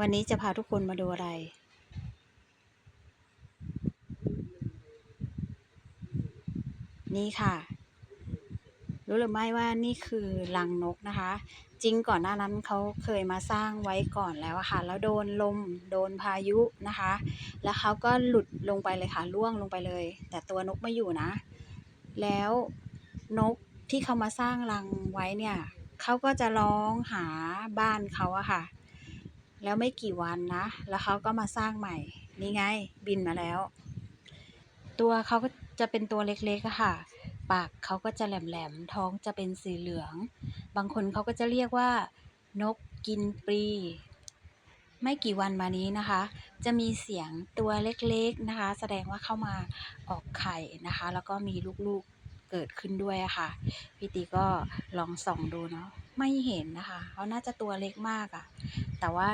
วันนี้จะพาทุกคนมาดูอะไร นี่ค่ะ รู้หรือไม่ว่านี่คือรังนกนะคะ จริงก่อนหน้านั้นเขาเคยมาสร้างไว้ก่อนแล้วค่ะ แล้วโดนลมโดนพายุนะคะ แล้วเขาก็หลุดลงไปเลยค่ะล่วงลงไปเลย แต่ตัวนกไม่อยู่นะ แล้วนกที่เขามาสร้างรังไว้เนี่ยเขาก็จะร้องหาบ้านเขาอะค่ะ แล้วไม่กี่วันนะ แล้วเขาก็มาสร้างใหม่ นี่ไงบินมาแล้ว ตัวเขาก็จะเป็นตัวเล็กๆค่ะ ปากเขาก็จะแหลมๆ ท้องจะเป็นสีเหลือง บางคนเขาก็จะเรียกว่า นกกินปลีไม่กี่วันมานี้นะคะ จะมีเสียงตัวเล็กๆนะคะ แสดงว่าเข้ามาออกไข่นะคะ แล้วก็มีลูกๆเกิดขึ้นด้วยะค่ะ พี่ตีก็ลองส่องดูเนาะไม่เห็นนะคะเขาน่าจะตัวเล็กมากอะ แต่ว่า